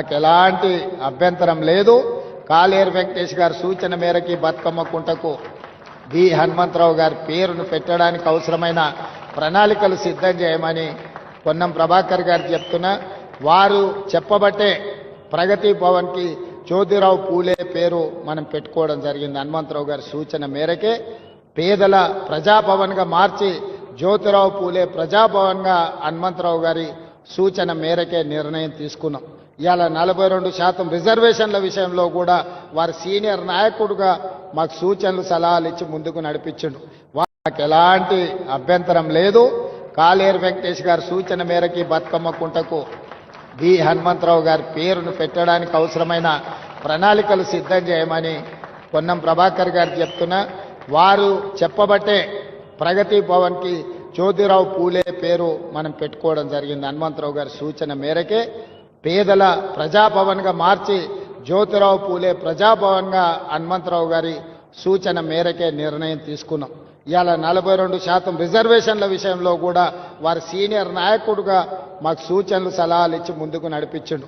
నాకు ఎలాంటి అభ్యంతరం లేదు. కాలేరు వెంకటేష్ గారి సూచన మేరకి బతుకమ్మ కుంటకు వి. హనుమంతరావు గారి పేరును పెట్టడానికి అవసరమైన ప్రణాళికలు సిద్ధం చేయమని పొన్నం ప్రభాకర్ గారు చెప్తున్నా. వారు చెప్పబట్టే ప్రగతి భవన్కి జ్యోతిరావు పూలే పేరు మనం పెట్టుకోవడం జరిగింది. హనుమంతరావు గారి సూచన మేరకే పేదల ప్రజాభవన్గా మార్చి జ్యోతిరావు పూలే ప్రజాభవన్గా హనుమంతరావు గారి సూచన మేరకే నిర్ణయం తీసుకున్నాం. ఇవాళ నలభై రెండు శాతం రిజర్వేషన్ల విషయంలో కూడా వారి సీనియర్ నాయకుడుగా మాకు సూచనలు సలహాలు ఇచ్చి ముందుకు నడిపించిండు. వాళ్ళకి ఎలాంటి అభ్యంతరం లేదు. కాలేరు వెంకటేష్ గారి సూచన మేరకి బతుకమ్మ కుంటకు వి హనుమంతరావు గారి పేరును పెట్టడానికి అవసరమైన ప్రణాళికలు సిద్ధం చేయమని పొన్నం ప్రభాకర్ గారు చెప్తున్నా. వారు చెప్పబట్టే ప్రగతి భవన్కి జ్యోతిరావు పూలే పేరు మనం పెట్టుకోవడం జరిగింది. హనుమంతరావు గారి సూచన మేరకే పేదల ప్రజాభవన్గా మార్చి జ్యోతిరావు పూలే ప్రజాభవన్గా హనుమంతరావు గారి సూచన మేరకే నిర్ణయం తీసుకున్నాం. ఇవాళ నలభై రెండు శాతం రిజర్వేషన్ల విషయంలో కూడా వారి సీనియర్ నాయకుడుగా మాకు సూచనలు సలహాలు ఇచ్చి ముందుకు నడిపించిండు.